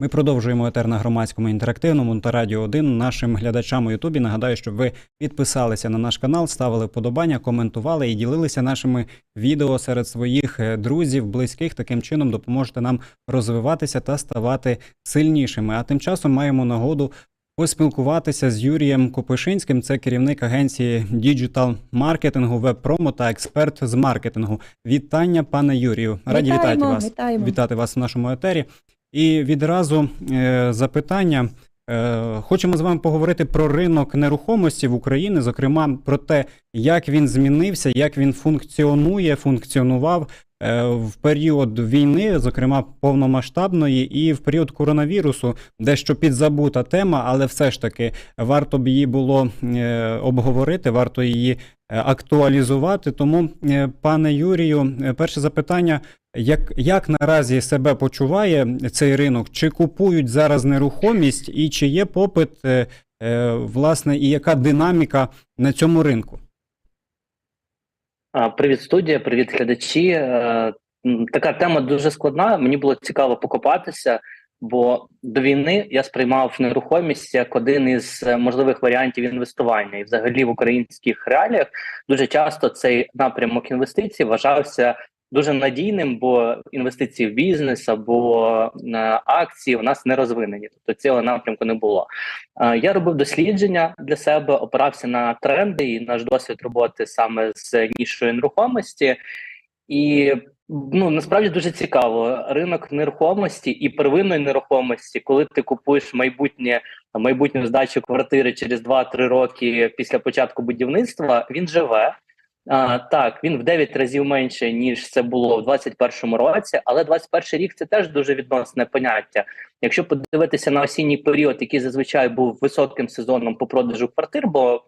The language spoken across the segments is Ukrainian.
Ми продовжуємо етер на громадському інтерактивному та радіо 1. Нашим глядачам у Ютубі нагадаю, щоб ви підписалися на наш канал, ставили вподобання, коментували і ділилися нашими відео серед своїх е, друзів, близьких. Таким чином допоможете нам розвиватися та ставати сильнішими. А тим часом маємо нагоду поспілкуватися з Юрієм Копишинським. Це керівник агенції діджитал маркетингу, веб-промо та експерт з маркетингу. Вітання, пане Юрію. Раді Вітаємо, вітати вас. вітаємо. Вітати вас в нашому етері. І відразу е, запитання. Е, хочемо з вами поговорити про ринок нерухомості в Україні, зокрема про те, як він змінився, як він функціонує, функціонував е, в період війни, зокрема повномасштабної, і в період коронавірусу, дещо підзабута тема, але все ж таки варто б її було обговорити, варто її актуалізувати. Тому, пане Юрію, перше запитання. Як, як наразі себе почуває цей ринок? Чи купують зараз нерухомість, і чи є попит, е, е, власне, і яка динаміка на цьому ринку? Привіт, студія, привіт, глядачі. Е, Така тема дуже складна. Мені було цікаво покопатися, бо до війни я сприймав нерухомість як один із е, можливих варіантів інвестування. І взагалі в українських реаліях дуже часто цей напрямок інвестицій вважався дуже надійним, бо інвестиції в бізнес або на акції у нас не розвинені. Тобто цього напрямку не було. Е, Я робив дослідження для себе, опирався на тренди і наш досвід роботи саме з нішою нерухомості. І ну насправді дуже цікаво. Ринок нерухомості і первинної нерухомості, коли ти купуєш майбутнє майбутню здачу квартири через 2-3 роки після початку будівництва, він живе. А, так, він в 9 разів менше, ніж це було в 21-му році, але 21 рік це теж дуже відносне поняття. Якщо подивитися на осінній період, який зазвичай був високим сезоном по продажу квартир, бо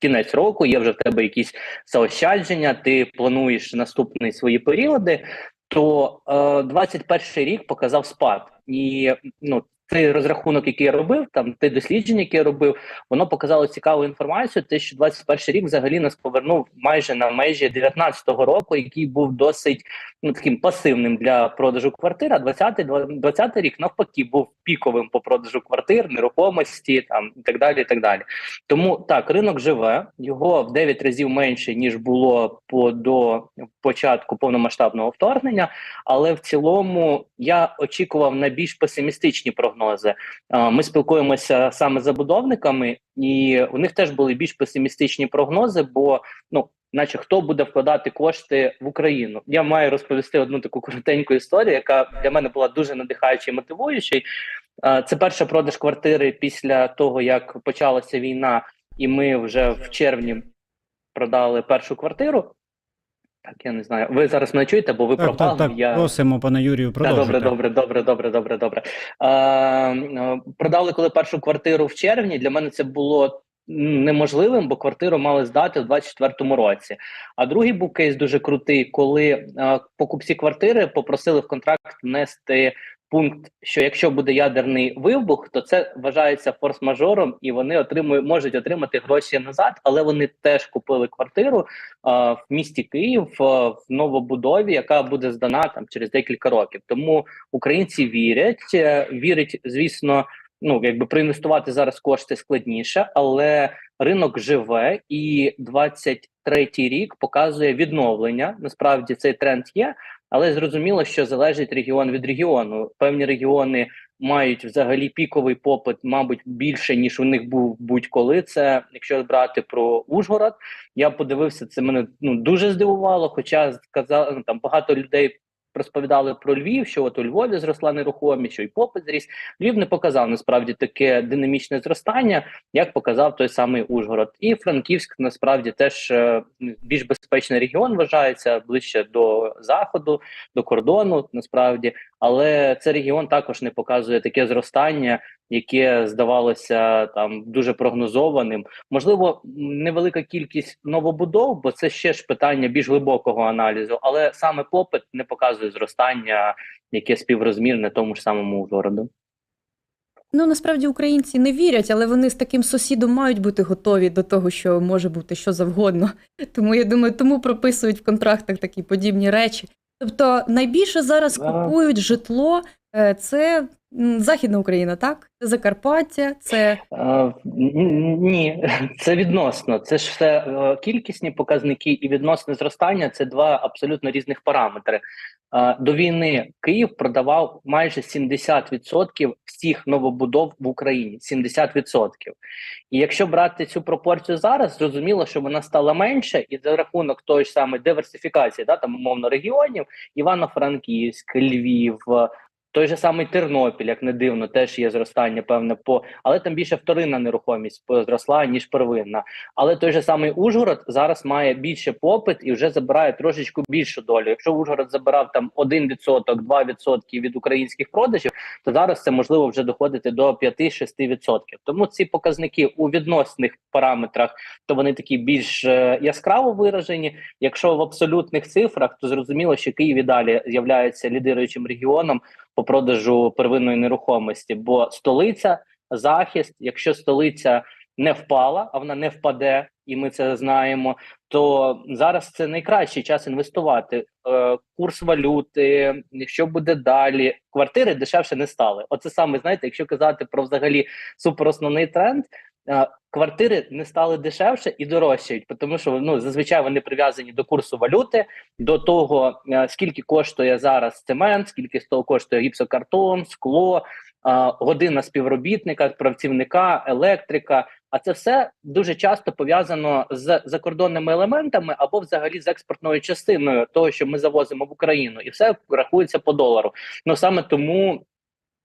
кінець року є вже в тебе якісь заощадження, ти плануєш наступні свої періоди, то е, 21 рік показав спад. І ну, цей розрахунок, який я робив, там те дослідження, яке я робив, воно показало цікаву інформацію. Те, що 21 рік взагалі нас повернув майже на межі 19-го року, який був досить ну таким пасивним для продажу квартир. А 20-й 20-й рік навпаки був піковим по продажу квартир, нерухомості там і так далі. І так далі. Тому так, ринок живе, його в 9 разів менше ніж було по до початку повномасштабного вторгнення. Але в цілому я очікував на більш песимістичні прогнози. А, Ми спілкуємося саме з забудовниками, і у них теж були більш песимістичні прогнози, бо ну. Наче хто буде вкладати кошти в Україну? Я маю розповісти одну таку коротеньку історію, яка для мене була дуже надихаючою і мотивуючою. Е, Це перша продаж квартири після того, як почалася війна, і ми вже в червні продали першу квартиру. Так, я не знаю. Ви зараз мене чуєте, бо ви Так, пропали. так, так. я... Просимо, пане Юрію, Про продовжуйте. добре, добре, добре, добре, добре, добре. Е, продали коли першу квартиру в червні. Для мене це було неможливим, бо квартиру мали здати в 24-му році. А другий був кейс дуже крутий, коли е, покупці квартири попросили в контракт внести пункт, що якщо буде ядерний вибух, то це вважається форс-мажором, і вони отримують можуть отримати гроші назад, але вони теж купили квартиру а, в місті Київ а, в новобудові, яка буде здана там через декілька років. Тому українці вірять, е, вірять, звісно. Ну, якби проінвестувати зараз кошти складніше, але ринок живе, і 23-й рік показує відновлення. Насправді цей тренд є, але зрозуміло, що залежить регіон від регіону. Певні регіони мають взагалі піковий попит, мабуть, більше ніж у них був будь-коли. Це якщо брати про Ужгород, я подивився, це мене ну дуже здивувало. Хоча сказали ну, там багато людей. Розповідали про Львів, що от у Львові зросла нерухомість, що і попит зріс. Львів не показав насправді таке динамічне зростання, як показав той самий Ужгород. І Франківськ насправді теж е, більш безпечний регіон вважається ближче до заходу, до кордону. Насправді, але цей регіон також не показує таке зростання, яке здавалося там дуже прогнозованим. Можливо, невелика кількість новобудов, бо це ще ж питання більш глибокого аналізу, але саме попит не показує зростання, яке співрозмірне тому ж самому Ужгороду. Ну насправді українці не вірять, але вони з таким сусідом мають бути готові до того, що може бути що завгодно. Тому я думаю, тому прописують в контрактах такі подібні речі. Тобто найбільше зараз купують житло е, це Західна Україна, так? Закарпаття, це н- Ні, це відносно. Це ж все е, кількісні показники і відносне зростання це два абсолютно різних параметри. До війни Київ продавав майже 70% всіх новобудов в Україні. 70%. І якщо брати цю пропорцію зараз, зрозуміло, що вона стала менше, і за рахунок тої ж самої диверсифікації, да, там умовно регіонів, Івано-Франківськ, Львів. Той же самий Тернопіль, як не дивно, теж є зростання певне по, але там більше вторинна нерухомість зросла ніж первинна. Але той же самий Ужгород зараз має більше попит і вже забирає трошечку більшу долю. Якщо Ужгород забирав там 1%, 2% від українських продажів, то зараз це можливо вже доходити до 5-6%. Тому ці показники у відносних параметрах, то вони такі більш е, яскраво виражені. Якщо в абсолютних цифрах, то зрозуміло, що Київ і далі являється лідируючим регіоном по продажу первинної нерухомості, бо столиця, захист, якщо столиця не впала, а вона не впаде, і ми це знаємо. То зараз це найкращий час інвестувати. Е, курс валюти, що буде далі, квартири дешевше не стали. Оце саме знаєте, якщо казати про взагалі суперосновний тренд. Квартири не стали дешевше і дорожчають, тому що ну зазвичай вони прив'язані до курсу валюти, до того е, скільки коштує зараз цемент, скільки з того коштує гіпсокартон, скло, година співробітника, працівника, електрика. А це все дуже часто пов'язано з закордонними елементами або взагалі з експортною частиною того, що ми завозимо в Україну, і все рахується по долару. Ну саме тому.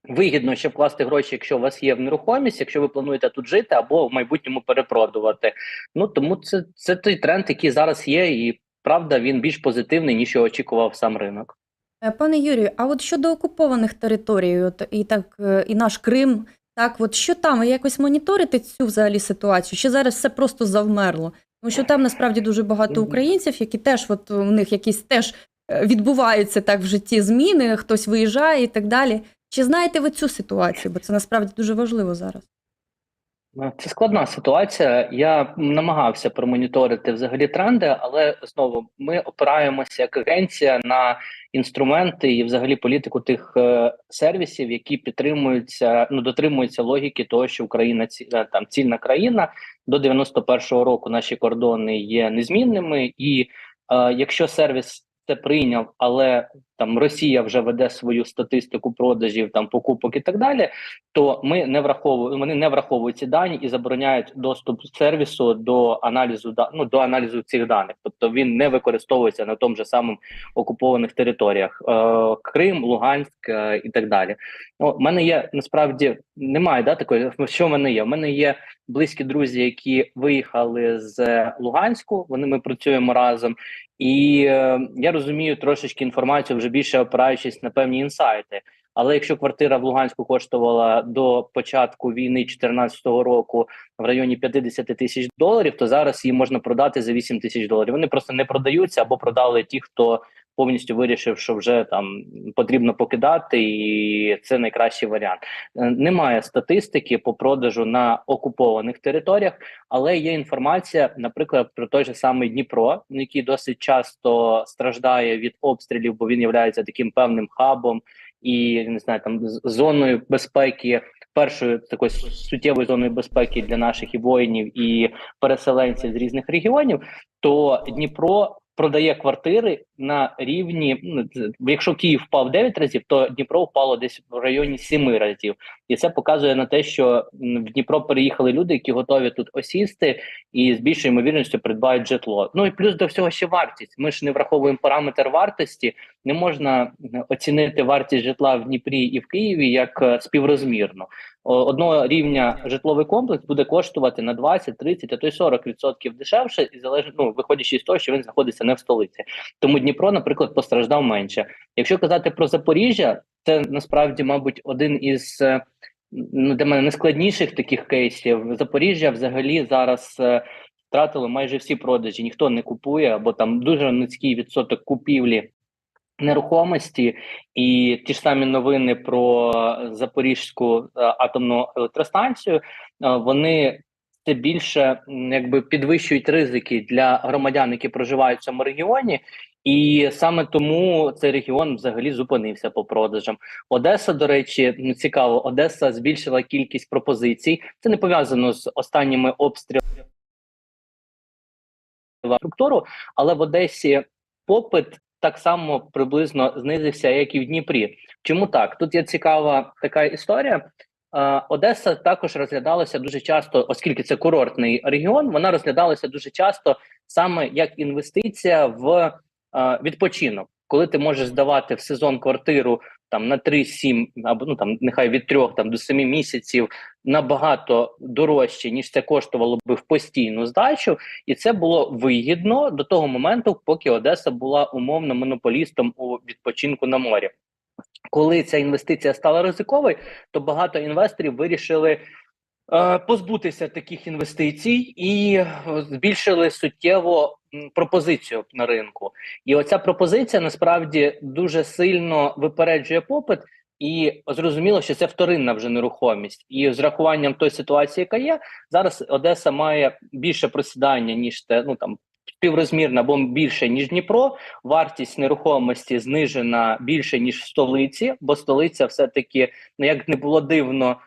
Вигідно ще вкласти гроші, якщо у вас є в нерухомість, якщо ви плануєте тут жити або в майбутньому перепродувати. Ну тому це, це той тренд, який зараз є, і правда він більш позитивний ніж його очікував сам ринок. Е, Пане Юрію, а от щодо окупованих територій, от і так е, і наш Крим, так от що там ви якось моніторите цю взагалі ситуацію? Чи зараз все просто завмерло? Тому що там насправді дуже багато українців, які теж от у них якісь теж е, відбуваються так в житті зміни, хтось виїжджає і так далі. Чи знаєте ви цю ситуацію? Бо це насправді дуже важливо зараз. Ну, Це складна ситуація. Я намагався промоніторити взагалі тренди, але знову ми опираємося як агенція на інструменти і взагалі політику тих е, сервісів, які підтримуються, ну дотримуються логіки того, що Україна ці е, там цільна країна до 91-го року. Наші кордони є незмінними, і е, якщо сервіс це прийняв, але там Росія вже веде свою статистику продажів, там покупок і так далі то ми не враховуємо, вони не враховують ці дані і забороняють доступ сервісу до аналізу ну, до аналізу цих даних. Тобто він не використовується на тому же самому окупованих територіях е, Крим, Луганськ е, і так далі. Ну, в мене є насправді немає да такої. Що в мене є? У мене є близькі друзі, які виїхали з Луганську. Вони ми працюємо разом, і е, я розумію трошечки інформацію, вже більше опираючись на певні інсайти. Але якщо квартира в Луганську коштувала до початку війни 2014 року в районі 50 тисяч доларів, то зараз її можна продати за 8 тисяч доларів. Вони просто не продаються або продали ті, хто повністю вирішив, що вже там потрібно покидати, і це найкращий варіант. Е, Немає статистики по продажу на окупованих територіях, але є інформація, наприклад, про той же самий Дніпро, який досить часто страждає від обстрілів, бо він є таким певним хабом і не знаю, там зоною безпеки, першою такою суттєвою зоною безпеки для наших і воїнів і переселенців з різних регіонів, то Дніпро продає квартири на рівні. Ну якщо Київ впав 9 разів, то Дніпро впало десь в районі 7 разів, і це показує на те, що в Дніпро переїхали люди, які готові тут осісти і з більшою ймовірністю придбають житло. Ну і плюс до всього ще вартість. Ми ж не враховуємо параметр вартості. Не можна оцінити вартість житла в Дніпрі і в Києві як е, співрозмірно. Одного рівня житловий комплекс буде коштувати на 20, 30, а то й 40% дешевше, і залежно ну, виходячи з того, що він знаходиться не в столиці. Тому Дніпро, наприклад, постраждав менше. Якщо казати про Запоріжжя, це насправді, мабуть, один із е, ну, для мене найскладніших таких кейсів. Запоріжжя взагалі зараз е, втратило майже всі продажі. Ніхто не купує, або там дуже низький відсоток купівлі нерухомості, і ті ж самі новини про Запорізьку е, атомну електростанцію. Вони все більше якби підвищують ризики для громадян, які проживають в цьому регіоні. І саме тому цей регіон взагалі зупинився по продажам. Одеса, до речі, ну, цікаво, Одеса збільшила кількість пропозицій. Це не пов'язано з останніми обстрілами структуру, але в Одесі попит так само приблизно знизився, як і в Дніпрі. Чому так? Тут є цікава така історія. Е, Одеса також розглядалася дуже часто, оскільки це курортний регіон, вона розглядалася дуже часто саме як інвестиція в відпочинок, коли ти можеш здавати в сезон квартиру там на 3-7, або ну там нехай від 3 там до 7 місяців набагато дорожче, ніж це коштувало би в постійну здачу, і це було вигідно до того моменту, поки Одеса була умовно монополістом у відпочинку на морі. Коли ця інвестиція стала ризиковою, то багато інвесторів вирішили е, позбутися таких інвестицій і е, збільшили суттєво пропозицію на ринку. І оця пропозиція насправді дуже сильно випереджує попит. І зрозуміло, що це вторинна вже нерухомість, і з рахуванням тої ситуації, яка є зараз, Одеса має більше просідання ніж те, ну там співрозмірна або більше ніж Дніпро. Вартість нерухомості знижена більше ніж в столиці, бо столиця все таки, ну як не було дивно.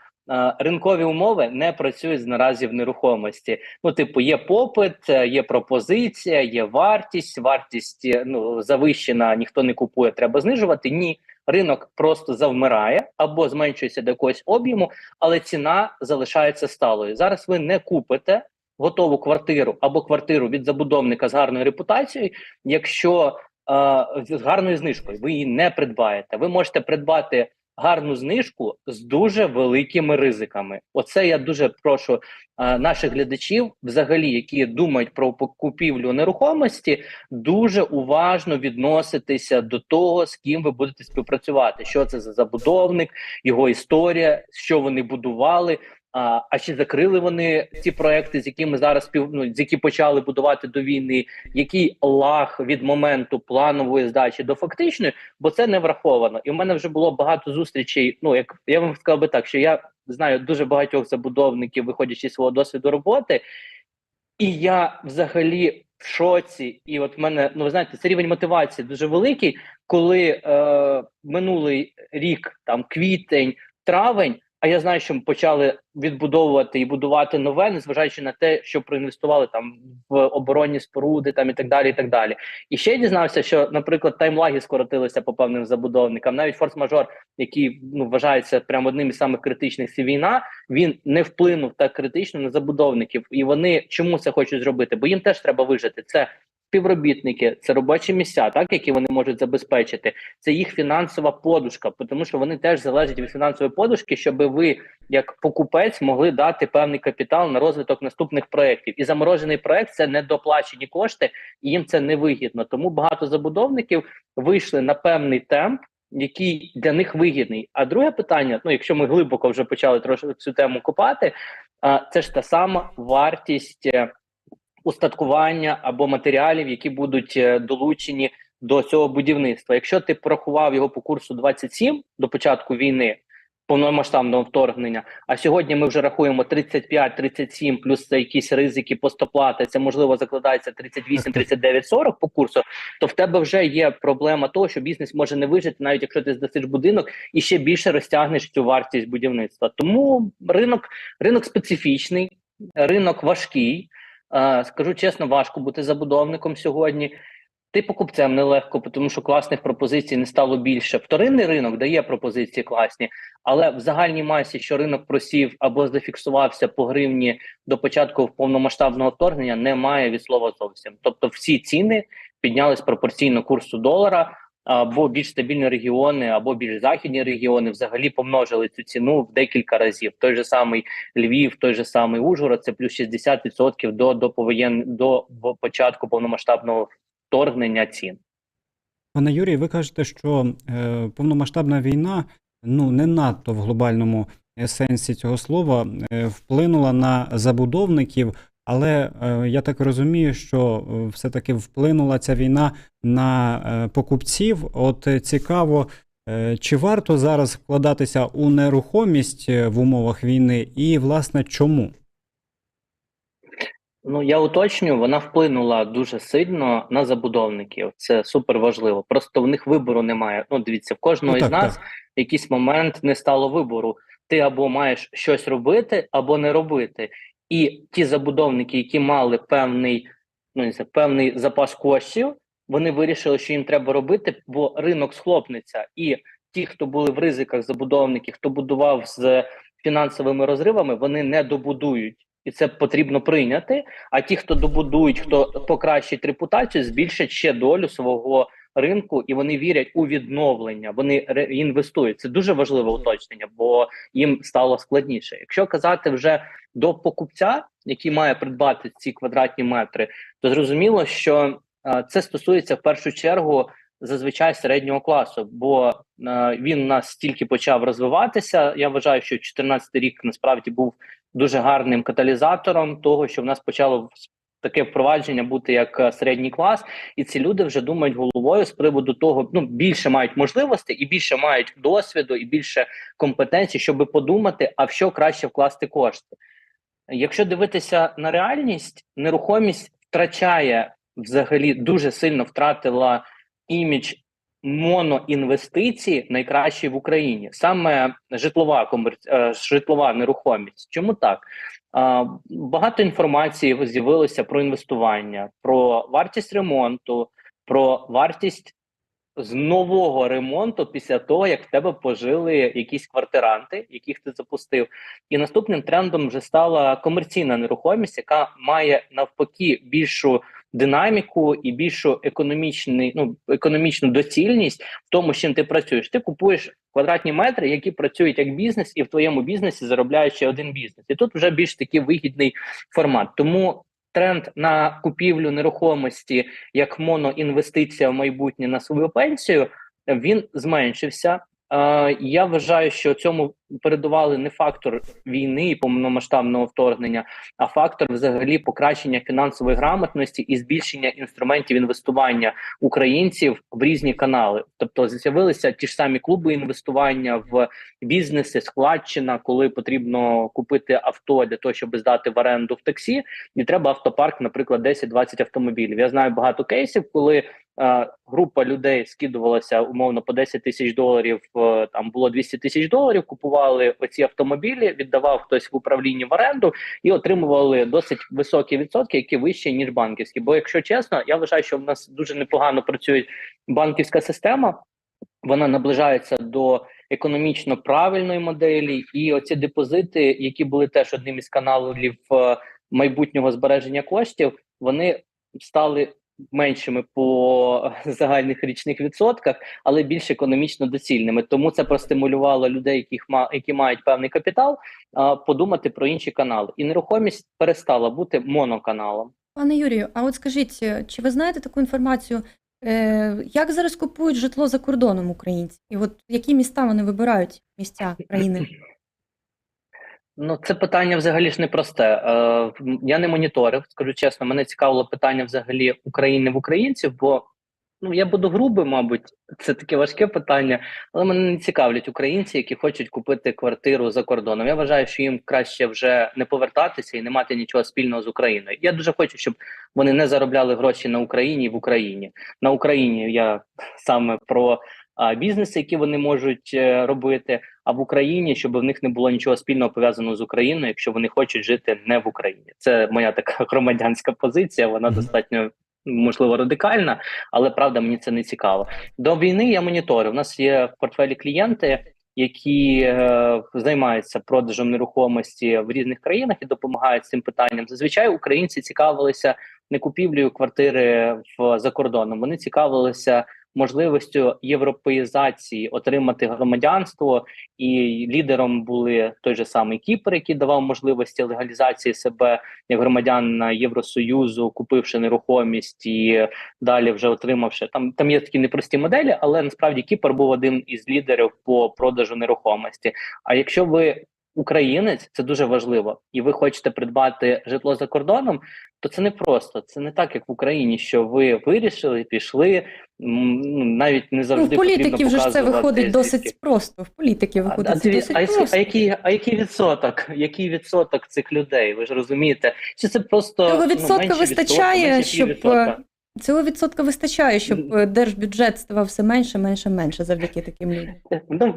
Ринкові умови не працюють наразі в нерухомості. Ну, типу, є попит, е, є пропозиція, є вартість. Вартість е, ну завищена, ніхто не купує, треба знижувати. Ні, ринок просто завмирає або зменшується до якогось об'єму, але ціна залишається сталою. Зараз ви не купите готову квартиру або квартиру від забудовника з гарною репутацією, якщо е, з гарною знижкою ви її не придбаєте. Ви можете придбати гарну знижку з дуже великими ризиками. Оце я дуже прошу а, наших глядачів, взагалі, які думають про купівлю нерухомості, дуже уважно відноситися до того, з ким ви будете співпрацювати. Що це за забудовник, його історія, що вони будували. А, а чи закрили вони ці проекти, з якими зараз ну, з які почали будувати до війни? Який лаг від моменту планової здачі до фактичної, бо це не враховано. І в мене вже було багато зустрічей. Ну як я вам сказав би так, що я знаю дуже багатьох забудовників, виходячи з свого досвіду роботи, і я взагалі в шоці. І от в мене, ну ви знаєте, це рівень мотивації дуже великий, коли е, минулий рік, там квітень, травень. Я знаю, що почали відбудовувати і будувати нове, незважаючи на те, що проінвестували там в оборонні споруди, там і так далі. І так далі. І ще я дізнався, що, наприклад, таймлаги скоротилися по певним забудовникам. Навіть форс-мажор, який ну вважається прямо одним із самих критичних це війна, він не вплинув так критично на забудовників. І вони чому це хочуть зробити? Бо їм теж треба вижити. Це співробітники, це робочі місця, так які вони можуть забезпечити. Це їх фінансова подушка, тому що вони теж залежать від фінансової подушки, щоб ви, як покупець, могли дати певний капітал на розвиток наступних проєктів. І заморожений проект це недоплачені кошти, і їм це не вигідно. Тому багато забудовників вийшли на певний темп. Який для них вигідний. А друге питання: ну, якщо ми глибоко вже почали трошки цю тему копати, а це ж та сама вартість е, устаткування або матеріалів, які будуть е, долучені до цього будівництва. Якщо ти порахував його по курсу 27 до початку війни, повномасштабного вторгнення, а сьогодні ми вже рахуємо 35-37, плюс це якісь ризики постоплати, це можливо закладається 38, 39, 40 по курсу, то в тебе вже є проблема того, що бізнес може не вижити, навіть якщо ти здасиш будинок і ще більше розтягнеш цю вартість будівництва. Тому ринок, ринок специфічний, ринок важкий. Е, Скажу чесно, важко бути забудовником сьогодні. Ти покупцем нелегко, тому що класних пропозицій не стало більше. Вторинний ринок дає пропозиції класні, але в загальній масі, що ринок просів або зафіксувався по гривні до початку повномасштабного вторгнення, немає від слова зовсім. Тобто, всі ціни піднялись пропорційно курсу долара. Або більш стабільні регіони, або більш західні регіони взагалі помножили цю ціну в декілька разів. Той же самий Львів, той же самий Ужгород, це плюс 60% до до повоєн до початку повномасштабного вторгнення цін. Пане Юрій, ви кажете, що е, повномасштабна війна ну не надто в глобальному е, сенсі цього слова е, вплинула на забудовників, але е, я так розумію, що е, все-таки вплинула ця війна на е, покупців. От цікаво, чи варто зараз вкладатися у нерухомість в умовах війни, і власне чому? Ну я уточню, вона вплинула дуже сильно на забудовників. Це супер важливо. Просто в них вибору немає. Ну, дивіться, в кожного Ну, із нас так. в якийсь момент не стало вибору. Ти або маєш щось робити, або не робити. І ті забудовники, які мали певний, ну не знаю, певний запас коштів, вони вирішили, що їм треба робити, бо ринок схлопнеться. І ті, хто були в ризиках забудовники, хто будував з фінансовими розривами, вони не добудують. І це потрібно прийняти. А ті, хто добудують, хто покращить репутацію, збільшать ще долю свого ринку, і вони вірять у відновлення. Вони ре- інвестують. Це дуже важливе уточнення, бо їм стало складніше. Якщо казати вже до покупця, який має придбати ці квадратні метри, то зрозуміло, що е, це стосується в першу чергу зазвичай середнього класу, бо е, він у нас тільки почав розвиватися. Я вважаю, що 2014 рік насправді був дуже гарним каталізатором того, що в нас почало таке впровадження бути як е, середній клас, і ці люди вже думають головою з приводу того, ну більше мають можливостей і більше мають досвіду, і більше компетенцій, щоб подумати, а в що краще вкласти кошти. Якщо дивитися на реальність, нерухомість втрачає взагалі дуже сильно втратила імідж моноінвестиції найкращі в Україні, саме житлова комер... е, житлова нерухомість. Чому так? Багато інформації з'явилося про інвестування, про вартість ремонту, про вартість з нового ремонту після того, як в тебе пожили якісь квартиранти, яких ти запустив. І наступним трендом вже стала комерційна нерухомість, яка має навпаки більшу динаміку і більшу економічний, ну економічну доцільність в тому, з чим ти працюєш. Ти купуєш квадратні метри, які працюють як бізнес, і в твоєму бізнесі заробляє ще один бізнес. І тут вже більш такий вигідний формат. Тому тренд на купівлю нерухомості як моноінвестиція в майбутнє на свою пенсію він зменшився. Е, я вважаю, що цьому передували не фактор війни і повномасштабного вторгнення, а фактор взагалі покращення фінансової грамотності і збільшення інструментів інвестування українців в різні канали. Тобто з'явилися ті ж самі клуби інвестування в бізнеси, складчина, коли потрібно купити авто для того, щоб здати в оренду в таксі, і треба автопарк, наприклад, 10-20 автомобілів. Я знаю багато кейсів, коли е, група людей скидувалася умовно по 10 тисяч доларів. Е, там було 200 тисяч доларів. Купували оці автомобілі, віддавав хтось в управлінні в оренду і отримували досить високі відсотки, які вищі ніж банківські. Бо, якщо чесно, я вважаю, що в нас дуже непогано працює банківська система. Вона наближається до економічно правильної моделі, і оці депозити, які були теж одним із каналів е, майбутнього збереження коштів, вони стали меншими по загальних річних відсотках, але більш економічно доцільними. Тому це простимулювало людей, яких ма які мають певний капітал, подумати про інші канали. І нерухомість перестала бути моноканалом. Пане Юрію, а от скажіть, чи ви знаєте таку інформацію, е, як зараз купують житло за кордоном українці? І от які міста вони вибирають місця країни? Ну, це питання взагалі ж непросте. Е, я не моніторив, скажу чесно, мене цікавило питання взагалі України в українців, бо ну я буду грубий, мабуть, це таке важке питання, але мене не цікавлять українці, які хочуть купити квартиру за кордоном. Я вважаю, що їм краще вже не повертатися і не мати нічого спільного з Україною. Я дуже хочу, щоб вони не заробляли гроші на Україні і в Україні. На Україні я саме про бізнеси, які вони можуть е, робити а в Україні, щоб в них не було нічого спільного пов'язаного з Україною, якщо вони хочуть жити не в Україні. Це моя така громадянська позиція. Вона достатньо можливо радикальна, але правда мені це не цікаво. До війни я моніторю. У нас є в портфелі клієнти, які е, займаються продажем нерухомості в різних країнах і допомагають з цим питанням. Зазвичай українці цікавилися не купівлею квартири в за кордоном. Вони цікавилися можливістю європеїзації отримати громадянство, і лідером були той же самий Кіпр, який давав можливості легалізації себе як громадян Євросоюзу, купивши нерухомість і далі вже отримавши там. Там є такі непрості моделі, але насправді Кіпр був один із лідерів по продажу нерухомості. А якщо ви Українець, це дуже важливо, і ви хочете придбати житло за кордоном. То це не просто. Це не так, як в Україні, що ви вирішили, пішли. ну, навіть не Ну, завжди в політиків вже ж це виходить звідки. досить просто. В політиків А, виходить а, це досить а, просто. а який, а який відсоток? Який відсоток цих людей? Ви ж розумієте? Чи це просто Цього ну, відсотка менше вистачає, відсотка, менше щоб, відсотка? Цього відсотка вистачає, щоб е, держбюджет ставав все менше, менше, менше завдяки таким людям. Ну,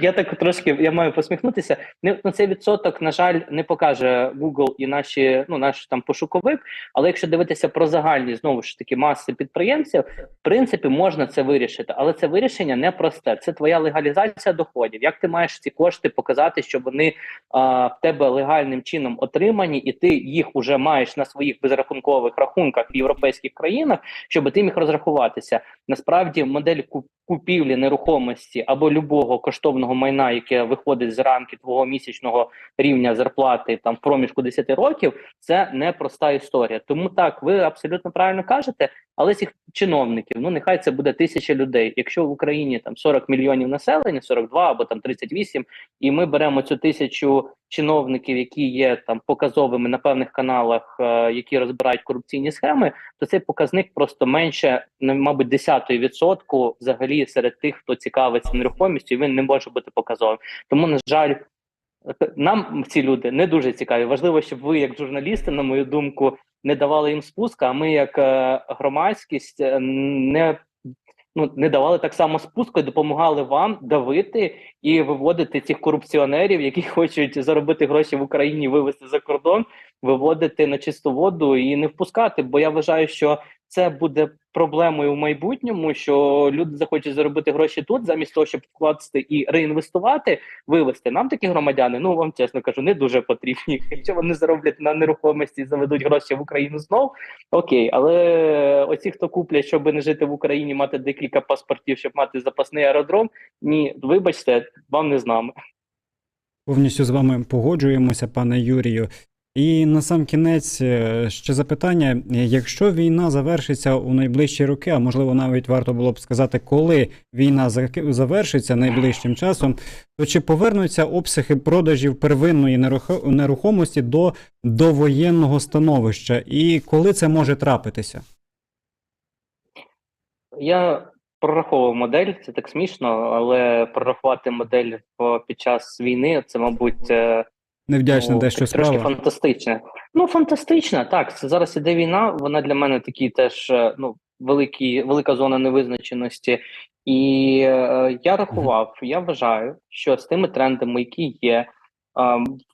я так трошки я маю посміхнутися. Не ну, цей відсоток, на жаль, не покаже Google і наші, ну наш там пошуковик. Але якщо дивитися про загальні знову ж таки маси підприємців, в принципі, можна це вирішити, але це вирішення не просте. Це твоя легалізація доходів. Як ти маєш ці кошти показати, що вони а, в тебе легальним чином отримані, і ти їх уже маєш на своїх безрахункових рахунках в європейських країнах, щоб ти міг розрахуватися. Насправді модель куп- купівлі нерухомості або любого коштовного майна, яке виходить з рамки твого місячного рівня зарплати там в проміжку 10 років, це не проста історія. Тому так, ви абсолютно правильно кажете, але цих чиновників, ну нехай це буде тисяча людей. Якщо в Україні там 40 мільйонів населення, 42 або там 38, і ми беремо цю тисячу чиновників, які є там показовими на певних каналах, е, які розбирають корупційні схеми, то цей показник просто менше, ну, мабуть, десятої відсотку взагалі серед тих, хто цікавиться нерухомістю, і він не може бути показовим. Тому, на жаль, нам ці люди не дуже цікаві. Важливо, щоб ви, як журналісти, на мою думку, не давали їм спуску, а ми, як е, громадськість, е, не. Ну, не давали так само спуску і допомагали вам давити і виводити цих корупціонерів, які хочуть заробити гроші в Україні, вивезти за кордон, виводити на чисту воду і не впускати. Бо я вважаю, що це буде проблемою в майбутньому, що люди захочуть заробити гроші тут, замість того, щоб вкласти і реінвестувати, вивести. Нам такі громадяни, ну вам чесно кажу, не дуже потрібні. Якщо вони зароблять на нерухомості заведуть гроші в Україну знов, окей. Але оці, хто куплять, щоб не жити в Україні, мати декілька паспортів, щоб мати запасний аеродром, ні, вибачте, вам не з нами. Повністю з вами погоджуємося, пане Юрію. І на сам кінець е, ще запитання: якщо війна завершиться у найближчі роки, а можливо навіть варто було б сказати, коли війна завершиться найближчим часом, то чи повернуться обсяги продажів первинної нерухомості до довоєнного становища, і коли це може трапитися? Я прораховував модель, це так смішно, але прорахувати модель під час війни це, мабуть, е, Невдячна ну, дещо справа. трошки фантастична. Ну, фантастична, так. Це зараз іде війна. Вона для мене такі теж е, ну, великі, велика зона невизначеності. І е, я рахував, я вважаю, що з тими трендами, які є, е,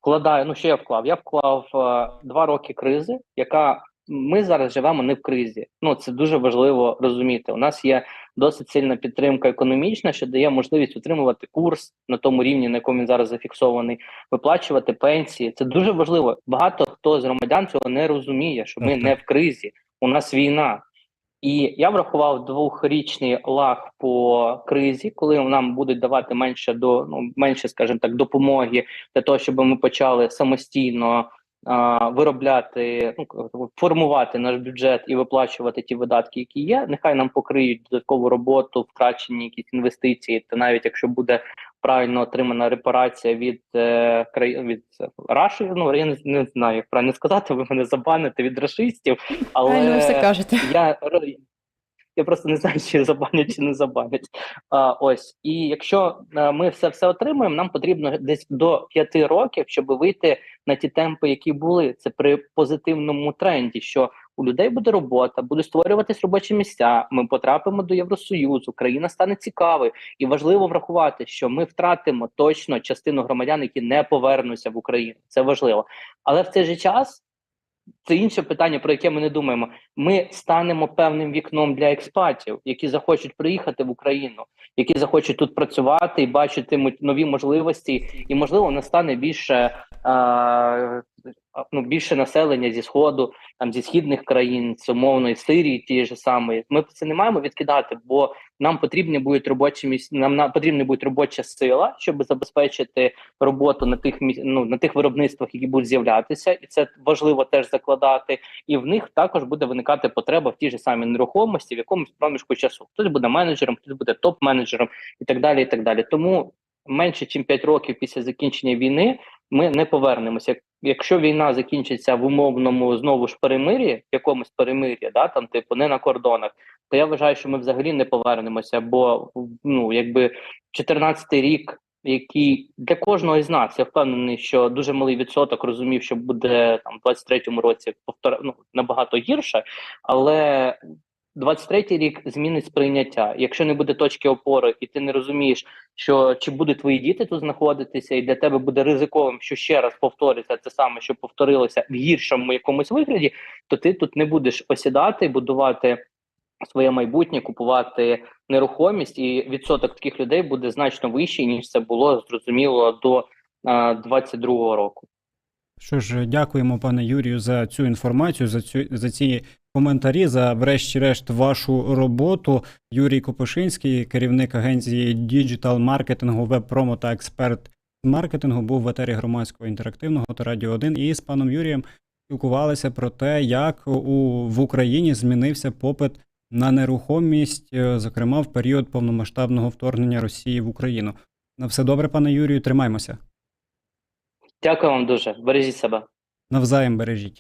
вкладаю. Ну, що я вклав? Я вклав е, два роки кризи, яка ми зараз живемо не в кризі. Ну це дуже важливо розуміти. У нас є досить сильна підтримка економічна, що дає можливість утримувати курс на тому рівні, на якому він зараз зафіксований, виплачувати пенсії. Це дуже важливо. Багато хто з громадян цього не розуміє, що ми не в кризі, у нас війна. І я врахував двохрічний лаг по кризі, коли нам будуть давати менше до ну менше, скажімо так, допомоги для того, щоб ми почали самостійно а, виробляти, ну формувати наш бюджет і виплачувати ті видатки, які є. Нехай нам покриють додаткову роботу, втрачені якісь інвестиції, та навіть якщо буде правильно отримана репарація від е, краї від Раші, ну я не, не знаю, як правильно сказати, ви мене забаните від рашистів, але ви все кажете. я, я просто не знаю, чи забанять, чи не забанять. А, ось. І якщо а, ми все все отримуємо, нам потрібно десь до п'яти років, щоб вийти на ті темпи, які були. Це при позитивному тренді, що у людей буде робота, будуть створюватись робочі місця. Ми потрапимо до Євросоюзу, країна стане цікавою, і важливо врахувати, що ми втратимо точно частину громадян, які не повернуться в Україну. Це важливо, але в цей же час. Це інше питання, про яке ми не думаємо. Ми станемо певним вікном для експатів, які захочуть приїхати в Україну, які захочуть тут працювати і бачити нові можливості, і можливо настане більше ну, більше населення зі сходу, там зі східних країн, з умовної Сирії, тієї ж самої. Ми це не маємо відкидати, бо нам потрібні будуть робочі місця. Нам на потрібна буде робоча сила, щоб забезпечити роботу на тих ну, на тих виробництвах, які будуть з'являтися, і це важливо теж закладати. І в них також буде виникати потреба в тій же самій нерухомості в якомусь проміжку часу. Хтось буде менеджером, хтось буде топ-менеджером і так далі. І так далі. Тому менше ніж 5 років після закінчення війни ми не повернемося. Якщо війна закінчиться в умовному знову ж перемир'ї, якомусь перемир'ї, да, там, типу, не на кордонах, то я вважаю, що ми взагалі не повернемося, бо ну, якби 14-й рік, який для кожного із нас, я впевнений, що дуже малий відсоток розумів, що буде там в 23-му році повтор... ну, набагато гірше, але 23-й рік змінить сприйняття. Якщо не буде точки опори, і ти не розумієш, що чи будуть твої діти тут знаходитися, і для тебе буде ризиковим, що ще раз повториться це саме, що повторилося в гіршому якомусь вигляді, то ти тут не будеш осідати, будувати своє майбутнє, купувати нерухомість, і відсоток таких людей буде значно вищий, ніж це було зрозуміло до е, 22-го року. Що ж, дякуємо, пане Юрію, за цю інформацію, за цю за ці коментарі, за врешті-решт вашу роботу. Юрій Копишинський, керівник агенції діджитал маркетингу, веб-промо та експерт маркетингу, був в етері громадського інтерактивного та радіо 1 і з паном Юрієм спілкувалися про те, як у в Україні змінився попит на нерухомість, е, зокрема в період повномасштабного вторгнення Росії в Україну. На все добре, пане Юрію, тримаймося. Дякую вам дуже. Бережіть себе. Навзаєм бережіть.